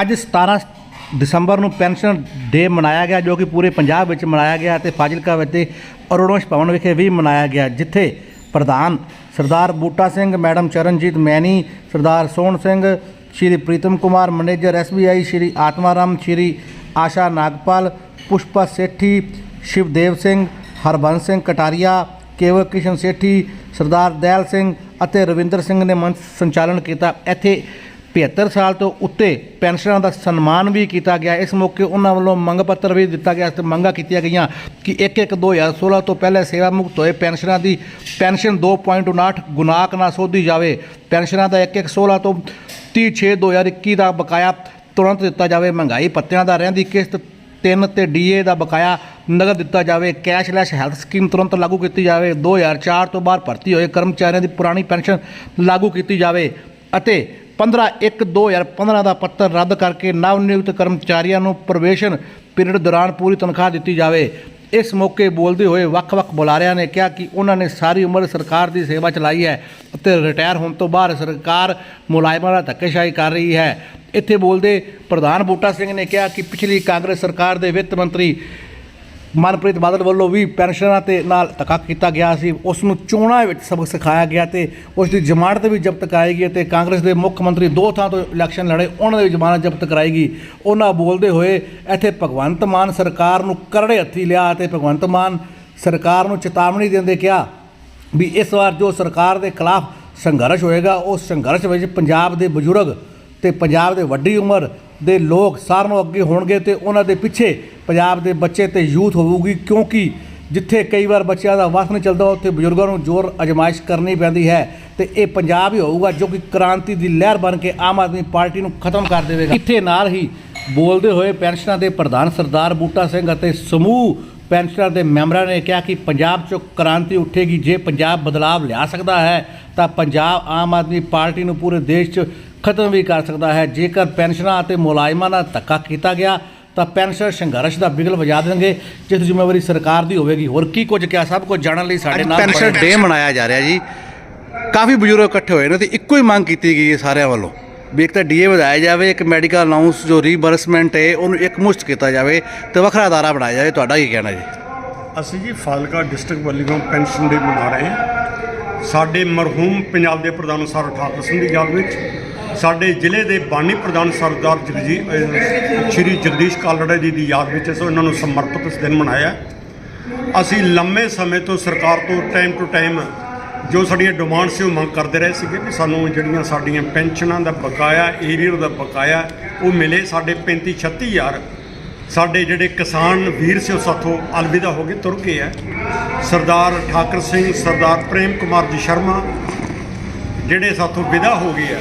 ਅੱਜ 17 ਦਸੰਬਰ ਨੂੰ ਪੈਨਸ਼ਨ ਡੇ ਮਨਾਇਆ ਗਿਆ, ਜੋ ਕਿ ਪੂਰੇ ਪੰਜਾਬ ਵਿੱਚ ਮਨਾਇਆ ਗਿਆ ਤੇ ਫਾਜ਼ਿਲਕਾ ਵਿੱਚ ਤੇ ਭਵਨ ਵਿਖੇ ਵੀ ਮਨਾਇਆ ਗਿਆ, ਜਿੱਥੇ ਪ੍ਰਧਾਨ Sardar Buta Singh, madam Charanjit Maini, Sardar Sohan Singh, Shri Pritam Kumar, manager SBI Shri Atmaram, Shri Asha Nagpal, Pushpa Sethi, Shivdev Singh, Harbans Singh Kataria, Kewal Kishan Sethi, ਸਰਦਾਰ ਦਇਲ ਸਿੰਘ ਅਤੇ ਰਵਿੰਦਰ ਸਿੰਘ ਨੇ ਮੰਚ ਸੰਚਾਲਨ ਕੀਤਾ। ਇੱਥੇ 75 ਸਾਲ ਤੋਂ ਉੱਤੇ ਪੈਨਸ਼ਨਰਾਂ ਦਾ ਸਨਮਾਨ ਵੀ ਕੀਤਾ ਗਿਆ। ਇਸ ਮੌਕੇ ਉਹਨਾਂ ਵੱਲੋਂ ਮੰਗ ਪੱਤਰ ਵੀ ਦਿੱਤਾ ਗਿਆ। ਤੇ ਮੰਗਾਂ ਕੀਤੀਆਂ ਗਈਆਂ ਕਿ 1-1 2016 ਤੋਂ ਪਹਿਲੇ ਸੇਵਾ ਮੁਕਤ ਹੋਏ ਪੈਨਸ਼ਨਰਾਂ ਦੀ ਪੈਨਸ਼ਨ 2.59 ਗੁਨਾਕ ਨਾਲ ਸੋਧੀ ਜਾਵੇ। ਪੈਨਸ਼ਨਰਾਂ ਦਾ 1-1 16 ਤੋਂ 30 2021 ਦਾ ਬਕਾਇਆ ਤੁਰੰਤ ਦਿੱਤਾ ਜਾਵੇ। ਮਹਿੰਗਾਈ ਭੱਤਿਆਂ ਦਾ ਰਹਿੰਦੀ ਕਿਸ਼ਤ ਤਿੰਨ ਤੇ ਡੀਏ ਦਾ ਬਕਾਇਆ ਨਗਦ ਦਿੱਤਾ ਜਾਵੇ। ਕੈਸ਼ਲੈਸ ਹੈਲਥ ਸਕੀਮ ਤੁਰੰਤ ਲਾਗੂ ਕੀਤੀ ਜਾਵੇ। 2004 ਤੋਂ ਬਾਅਦ ਭਰਤੀ ਹੋਏ ਕਰਮਚਾਰੀਆਂ ਦੀ ਪੁਰਾਣੀ ਪੈਨਸ਼ਨ ਲਾਗੂ ਕੀਤੀ ਜਾਵੇ ਅਤੇ 15 1 2015 ਦਾ ਪੱਤਰ ਰੱਦ ਕਰਕੇ ਨਵ ਨਿਯੁਕਤ ਕਰਮਚਾਰੀਆਂ ਨੂੰ ਪ੍ਰਵੇਸ਼ਨ ਪੀਰੀਅਡ ਦੌਰਾਨ ਪੂਰੀ ਤਨਖਾਹ ਦਿੱਤੀ ਜਾਵੇ। ਇਸ ਮੌਕੇ ਬੋਲਦੇ ਹੋਏ ਵੱਖ-ਵੱਖ ਬੁਲਾਰਿਆਂ ਨੇ ਕਿਹਾ ਕਿ ਉਹਨਾਂ ਨੇ ਸਾਰੀ ਉਮਰ ਸਰਕਾਰ ਦੀ ਸੇਵਾ ਚਲਾਈ ਹੈ ਅਤੇ ਰਿਟਾਇਰ ਹੋਣ ਤੋਂ ਬਾਅਦ ਸਰਕਾਰ ਮੁਲਾਜ਼ਮਾਂ ਦਾ ਧੱਕੇਸ਼ਾਹੀ ਕਰ ਰਹੀ ਹੈ। ਇੱਥੇ ਬੋਲਦੇ ਪ੍ਰਧਾਨ ਬੂਟਾ ਸਿੰਘ ਨੇ ਕਿਹਾ ਕਿ ਪਿਛਲੀ ਕਾਂਗਰਸ ਸਰਕਾਰ ਦੇ ਵਿੱਤ ਮੰਤਰੀ ਮਨਪ੍ਰੀਤ ਬਾਦਲ ਵੱਲੋਂ ਵੀ ਪੈਨਸ਼ਨਰਾਂ ਤੇ ਨਾਲ ਧੱਕਾ ਕੀਤਾ ਗਿਆ ਸੀ। ਉਸ ਨੂੰ ਚੋਣਾਂ ਵਿੱਚ ਸਬਕ ਸਿਖਾਇਆ ਗਿਆ ਤੇ ਉਸ ਦੀ ਜ਼ਮਾਨਤ ਵੀ ਜ਼ਬਤ ਕਰਾਈ ਗਈ ਤੇ ਕਾਂਗਰਸ ਦੇ ਮੁੱਖ ਮੰਤਰੀ ਦੋ ਥਾਂ ਤੋਂ ਇਲੈਕਸ਼ਨ ਲੜੇ, ਉਹਨਾਂ ਦੀ ਵੀ ਜ਼ਮਾਨਤ ਜ਼ਬਤ ਕਰਾਈ ਗਈ। ਉਹਨਾਂ ਬੋਲਦੇ ਹੋਏ ਇੱਥੇ ਭਗਵੰਤ ਮਾਨ ਸਰਕਾਰ ਨੂੰ ਕਰੜੇ ਹੱਥੀ ਲਿਆ ਤੇ ਭਗਵੰਤ ਮਾਨ ਸਰਕਾਰ ਨੂੰ ਚੇਤਾਵਨੀ ਦਿੰਦੇ ਕਿਹਾ ਵੀ ਇਸ ਵਾਰ ਜੋ ਸਰਕਾਰ ਦੇ ਖਿਲਾਫ ਸੰਘਰਸ਼ ਹੋਏਗਾ, ਉਸ ਸੰਘਰਸ਼ ਵਿੱਚ ਪੰਜਾਬ ਦੇ ਬਜ਼ੁਰਗ ਤੇ ਪੰਜਾਬ ਦੇ ਵੱਡੀ ਉਮਰ ਦੇ ਲੋਕ ਸਾਰਿਆਂ ਨੂੰ ਅੱਗੇ ਹੋਣਗੇ ਤੇ ਉਹਨਾਂ ਦੇ ਪਿੱਛੇ ਪੰਜਾਬ ਦੇ ਬੱਚੇ ਤੇ ਯੂਥ ਹੋਊਗੀ, ਕਿਉਂਕਿ ਜਿੱਥੇ ਕਈ ਵਾਰ ਬੱਚਿਆਂ ਦਾ ਵਸ ਨਹੀਂ ਚੱਲਦਾ, ਉੱਥੇ ਬਜ਼ੁਰਗਾਂ ਨੂੰ ਜ਼ੋਰ ਅਜਮਾਇਸ਼ ਕਰਨੀ ਪੈਂਦੀ ਹੈ ਤੇ ਇਹ ਪੰਜਾਬ ਹੀ ਹੋਊਗਾ, ਜੋ ਕਿ ਕ੍ਰਾਂਤੀ ਦੀ ਲਹਿਰ ਬਣ ਕੇ ਆਮ ਆਦਮੀ ਪਾਰਟੀ ਨੂੰ ਖਤਮ ਕਰ ਦੇਵੇਗਾ। ਇੱਥੇ ਨਾਲ ਹੀ ਬੋਲਦੇ ਹੋਏ ਪੈਨਸ਼ਨਾਂ ਦੇ ਪ੍ਰਧਾਨ ਸਰਦਾਰ ਬੂਟਾ ਸਿੰਘ ਅਤੇ ਸਮੂਹ ਪੈਨਸ਼ਨਰ ਦੇ ਮੈਂਬਰਾਂ ਨੇ ਕਿਹਾ ਕਿ ਪੰਜਾਬ 'ਚ ਕ੍ਰਾਂਤੀ ਉੱਠੇਗੀ, ਜੇ ਪੰਜਾਬ ਬਦਲਾਵ ਲਿਆ ਸਕਦਾ ਹੈ, ਤਾਂ ਪੰਜਾਬ ਆਮ ਆਦਮੀ ਪਾਰਟੀ ਨੂੰ ਪੂਰੇ ਦੇਸ਼ 'ਚ ਖਤਮ ਵੀ ਕਰ ਸਕਦਾ ਹੈ। ਜੇਕਰ ਪੈਨਸ਼ਨਾਂ ਅਤੇ ਮੁਲਾਜ਼ਮਾਂ ਨਾਲ ਧੱਕਾ ਕੀਤਾ ਗਿਆ ਤਾਂ ਪੈਨਸ਼ਨ ਸੰਘਰਸ਼ ਦਾ ਬਿਗਲ ਵਜਾ ਦੇਣਗੇ। ਜਿਸ ਦੀ ਜ਼ਿੰਮੇਵਾਰੀ ਸਰਕਾਰ ਦੀ ਹੋਵੇਗੀ ਹੋਰ ਕੀ ਕੁਝ ਕਿਹਾ? ਸਭ ਕੁਝ ਜਾਣਨ ਲਈ ਸਾਡੇ ਨਾਲ ਪੈਨਸ਼ਨ ਡੇ ਮਨਾਇਆ ਜਾ ਰਿਹਾ ਜੀ। ਕਾਫੀ ਬਜ਼ੁਰਗ ਇਕੱਠੇ ਹੋਏ ਨੇ ਤੇ ਇੱਕੋ ਹੀ ਮੰਗ ਕੀਤੀ ਗਈ ਹੈ ਸਾਰਿਆਂ ਵੱਲੋਂ ਵੀ ਇੱਕ ਤਾਂ ਡੀਏ ਵਧਾਇਆ ਜਾਵੇ ਇੱਕ ਮੈਡੀਕਲ ਅਲਾਉਂਸ ਜੋ ਰੀਬਰਸਮੈਂਟ ਹੈ ਉਹਨੂੰ ਇੱਕ ਮੁਸ਼ਤ ਕੀਤਾ ਜਾਵੇ ਤੇ ਵੱਖਰਾ ਅਦਾਰਾ ਬਣਾਇਆ ਜਾਵੇ। ਤੁਹਾਡਾ ਕੀ ਕਹਿਣਾ ਜੀ? ਅਸੀਂ ਜੀ ਫਾਜ਼ਿਲਕਾ ਡਿਸਟ੍ਰਿਕਟ ਵੱਲੋਂ ਪੈਨਸ਼ਨ ਡੇ ਮਨਾ ਰਹੇ ਹਾਂ। ਸਾਡੇ ਮਰਹੂਮ ਪੰਜਾਬ ਦੇ ਪ੍ਰਧਾਨ ਸਰ ਠਾਕੁਰ ਸਿੰਘ ਦੀ ਯਾਦ ਵਿੱਚ ਸਾਡੇ ਜ਼ਿਲ੍ਹੇ ਦੇ ਬਾਨੀ ਪ੍ਰਧਾਨ ਸਰਦਾਰ ਜਗਜੀ ਅਹ, ਸ਼੍ਰੀ ਜਗਦੀਸ਼ ਕਾਲੜਾ ਜੀ ਦੀ ਯਾਦ ਵਿੱਚ ਅਸੀਂ ਉਹਨਾਂ ਨੂੰ ਸਮਰਪਿਤ ਇਸ ਦਿਨ ਮਨਾਇਆ ਅਸੀਂ ਲੰਮੇ ਸਮੇਂ ਤੋਂ ਸਰਕਾਰ ਤੋਂ ਟਾਈਮ ਟੂ ਟਾਈਮ ਜੋ ਸਾਡੀਆਂ ਡਿਮਾਂਡ ਸੀ ਉਹ ਮੰਗ ਕਰਦੇ ਰਹੇ ਸੀਗੇ ਕਿ ਸਾਨੂੰ ਜਿਹੜੀਆਂ ਸਾਡੀਆਂ ਪੈਨਸ਼ਨਾਂ ਦਾ ਬਕਾਇਆ ਏਰੀਅਰ ਦਾ ਬਕਾਇਆ ਉਹ ਮਿਲੇ। ਸਾਡੇ 35 36 ਹਜ਼ਾਰ ਸਾਡੇ ਜਿਹੜੇ ਕਿਸਾਨ ਵੀਰ ਸੀ ਉਹ ਸਾਥੋਂ ਅਲਵਿਦਾ ਹੋ ਕੇ ਤੁਰ ਗਏ ਆ ਸਰਦਾਰ ਠਾਕਰ ਸਿੰਘ, ਸਰਦਾਰ ਪ੍ਰੇਮ ਕੁਮਾਰ ਜੀ ਸ਼ਰਮਾ ਜਿਹੜੇ ਸਾਥੋਂ ਵਿਦਾ ਹੋ ਗਏ ਆ।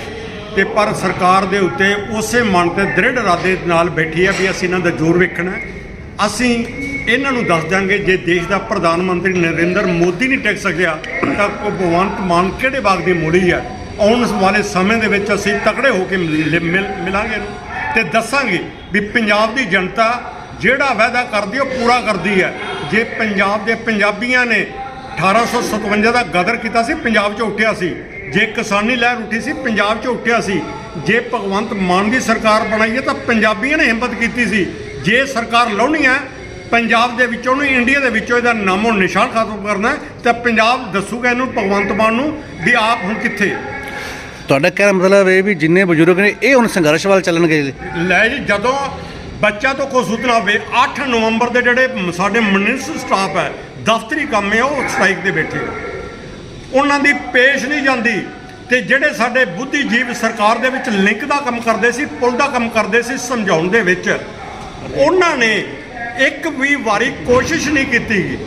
ਤੇ ਪਰ ਸਰਕਾਰ ਦੇ ਉੱਤੇ ਉਸੇ ਮਨ ਤੇ ਦ੍ਰਿੜ ਇਰਾਦੇ ਨਾਲ ਬੈਠੀ ਹੈ ਵੀ ਅਸੀਂ ਇਹਨਾਂ ਦਾ ਜ਼ੋਰ ਵੇਖਣਾ ਅਸੀਂ ਇਹਨਾਂ ਨੂੰ ਦੱਸ ਦਾਂਗੇ ਜੇ ਦੇਸ਼ ਦਾ ਪ੍ਰਧਾਨ ਮੰਤਰੀ ਨਰਿੰਦਰ ਮੋਦੀ ਨਹੀਂ ਟਿਕ ਸਕਿਆ, ਤਾਂ ਉਹ ਭਗਵੰਤ ਮਾਨ ਕਿਹੜੇ ਬਾਗ ਦੀ ਮੂੜੀ ਹੈ? ਆਉਣ ਵਾਲੇ ਸਮੇਂ ਦੇ ਵਿੱਚ ਅਸੀਂ ਤਕੜੇ ਹੋ ਕੇ ਮਿਲ- ਮਿਲ- ਮਿਲਾਂਗੇ ਇਹਨੂੰ। ਤੇ ਦੱਸਾਂਗੇ ਵੀ ਪੰਜਾਬ ਦੀ ਜਨਤਾ ਜਿਹੜਾ ਵਾਅਦਾ ਕਰਦੀ ਉਹ ਪੂਰਾ ਕਰਦੀ ਹੈ। ਜੇ ਪੰਜਾਬ ਦੇ ਪੰਜਾਬੀਆਂ ਨੇ 1857 ਦਾ ਗਦਰ ਕੀਤਾ ਸੀ, ਪੰਜਾਬ 'ਚ ਉੱਠਿਆ ਸੀ ਜੇ ਕਿਸਾਨੀ ਲਹਿਰ ਉੱਠੀ ਸੀ ਪੰਜਾਬ 'ਚ ਉੱਠਿਆ ਸੀ ਜੇ ਭਗਵੰਤ ਮਾਨ ਦੀ ਸਰਕਾਰ ਬਣਾਈ ਹੈ ਤਾਂ ਪੰਜਾਬੀਆਂ ਨੇ ਹਿੰਮਤ ਕੀਤੀ ਸੀ। ਜੇ ਸਰਕਾਰ ਲਾਉਣੀ ਹੈ ਪੰਜਾਬ ਦੇ ਵਿੱਚੋਂ ਨੂੰ ਇੰਡੀਆ ਦੇ ਵਿੱਚੋਂ ਇਹਦਾ ਨਾਮੋ ਨਿਸ਼ਾਨ ਖਤਮ ਕਰਨਾ ਤਾਂ ਪੰਜਾਬ ਦੱਸੂਗਾ ਇਹਨੂੰ ਭਗਵੰਤ ਮਾਨ ਨੂੰ ਵੀ ਆਪ ਹੁਣ ਕਿੱਥੇ। ਤੁਹਾਡਾ ਕਹਿਣ ਦਾ ਮਤਲਬ ਇਹ ਵੀ ਜਿੰਨੇ ਬਜ਼ੁਰਗ ਨੇ ਇਹ ਹੁਣ ਸੰਘਰਸ਼ ਵੱਲ ਚੱਲਣਗੇ ਲੈ ਜੀ ਜਦੋਂ ਬੱਚਾ ਤੋਂ ਕੋਈ ਸੂਚਨਾ ਹੋਵੇ 8 ਨਵੰਬਰ ਦੇ ਜਿਹੜੇ ਸਾਡੇ ਮਿਨਿਸਟਰ ਸਟਾਫ ਹੈ ਦਫ਼ਤਰੀ ਕੰਮ ਹੈ ਉਹ ਸਟ੍ਰਾਈਕ ਤੇ ਬੈਠੇ ਆ। ਉਹਨਾਂ ਦੀ ਪੇਸ਼ ਨਹੀਂ ਜਾਂਦੀ। ਤੇ ਜਿਹੜੇ ਸਾਡੇ ਬੁੱਧੀਜੀਵ ਸਰਕਾਰ ਦੇ ਵਿੱਚ ਲਿੰਕ ਦਾ ਕੰਮ ਕਰਦੇ ਸੀ, ਪੁਲ ਦਾ ਕੰਮ ਕਰਦੇ ਸੀ ਸਮਝਾਉਣ ਦੇ ਵਿੱਚ, ਉਹਨਾਂ ਨੇ ਇੱਕ ਵੀ ਵਾਰੀ ਕੋਸ਼ਿਸ਼ ਨਹੀਂ ਕੀਤੀ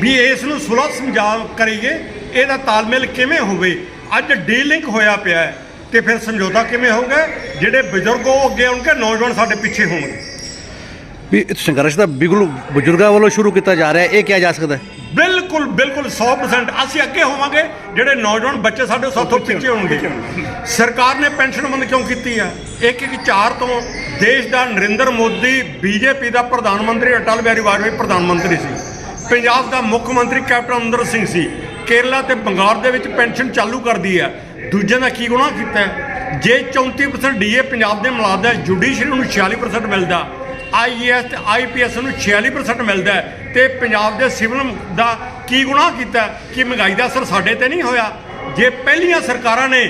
ਵੀ ਇਸ ਨੂੰ ਸੁਲਹ ਸਮਝਾ ਕਰੀਏ, ਇਹਦਾ ਤਾਲਮੇਲ ਕਿਵੇਂ ਹੋਵੇ। ਅੱਜ ਡੀਲਿੰਕ ਹੋਇਆ ਪਿਆ ਹੈ ਤੇ ਫਿਰ ਸਮਝੌਤਾ ਕਿਵੇਂ ਹੋਊਗਾ? ਜਿਹੜੇ ਬਜ਼ੁਰਗ ਉਹ ਅੱਗੇ ਆਉਣਗੇ, ਨੌਜਵਾਨ ਸਾਡੇ ਪਿੱਛੇ ਹੋਣਗੇ। ਵੀ ਸੰਘਰਸ਼ ਦਾ ਬਿਗਲ ਬਜ਼ੁਰਗਾਂ ਵੱਲੋਂ ਸ਼ੁਰੂ ਕੀਤਾ ਜਾ ਰਿਹਾ ਇਹ ਕਿਹਾ ਜਾ ਸਕਦਾ ਹੈ? ਬਿਲਕੁਲ ਬਿਲਕੁਲ 100% ਅਸੀਂ ਅੱਗੇ ਹੋਵਾਂਗੇ ਜਿਹੜੇ ਨੌਜਵਾਨ ਬੱਚੇ ਸਾਡੇ ਸਾਥੋਂ ਪਿੱਛੇ ਹੋਣਗੇ। ਸਰਕਾਰ ਨੇ ਪੈਨਸ਼ਨ ਬੰਦ ਕਿਉਂ ਕੀਤੀ ਆ? ਇੱਕ ਇੱਕ ਚਾਰ ਤੋਂ ਦੇਸ਼ ਦਾ ਨਰਿੰਦਰ ਮੋਦੀ ਬੀਜੇਪੀ ਦਾ ਪ੍ਰਧਾਨ ਮੰਤਰੀ ਅਟਲ ਬਿਹਾਰੀ ਵਾਜਪੇਈ ਪ੍ਰਧਾਨ ਮੰਤਰੀ ਸੀ। ਪੰਜਾਬ ਦਾ ਮੁੱਖ ਮੰਤਰੀ ਕੈਪਟਨ ਅਮਰਿੰਦਰ ਸਿੰਘ ਸੀ। ਕੇਰਲਾ ਤੇ ਬੰਗਾਲ ਦੇ ਵਿੱਚ ਪੈਨਸ਼ਨ ਚਾਲੂ ਕਰਦੀ ਆ। ਦੂਜਿਆਂ ਦਾ ਕੀ ਗੁਨਾਹ ਕੀਤਾ? ਜੇ 34% ਡੀਏ ਪੰਜਾਬ ਦੇ ਮਿਲਦਾ ਜੁਡੀਸ਼ਰੀ ਨੂੰ 46% ਮਿਲਦਾ। ਆਈਏਐਸ ਤੇ ਆਈਪੀਐਸ ਨੂੰ 46% ਮਿਲਦਾ ਤੇ ਪੰਜਾਬ ਦੇ ਸਿਵਲ ਦਾ ਕੀ ਗੁਨਾਹ ਕੀਤਾ ਕਿ ਮਹਿੰਗਾਈ ਦਾ ਅਸਰ ਸਾਡੇ ਤੇ ਨਹੀਂ ਹੋਇਆ ਜੇ ਪਹਿਲੀਆਂ ਸਰਕਾਰਾਂ ਨੇ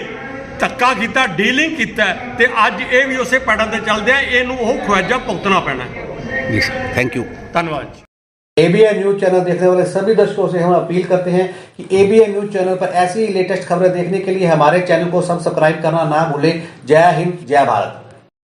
ਧੱਕਾ ਕੀਤਾ ਡੀਲਿੰਗ ਕੀਤਾ ਤੇ ਅੱਜ ਇਹ ਵੀ ਉਸੇ ਪੈਟਰਨ ਤੇ ਚੱਲਦੇ ਆ ਇਹਨੂੰ ਉਹ ਖੁਆਜਾ ਭੁਗਤਣਾ ਪੈਣਾ ਹੈ। जी सर थैंक यू ਧੰਨਵਾਦ ਜੀ एबीएन न्यूज चैनल देखने वाले सभी दर्शकों से हम अपील करते हैं कि एबीएन न्यूज चैनल पर ऐसी लेटेस्ट खबरें देखने के लिए हमारे चैनल को सब्सक्राइब करना ना भूलें जय हिंद जय भारत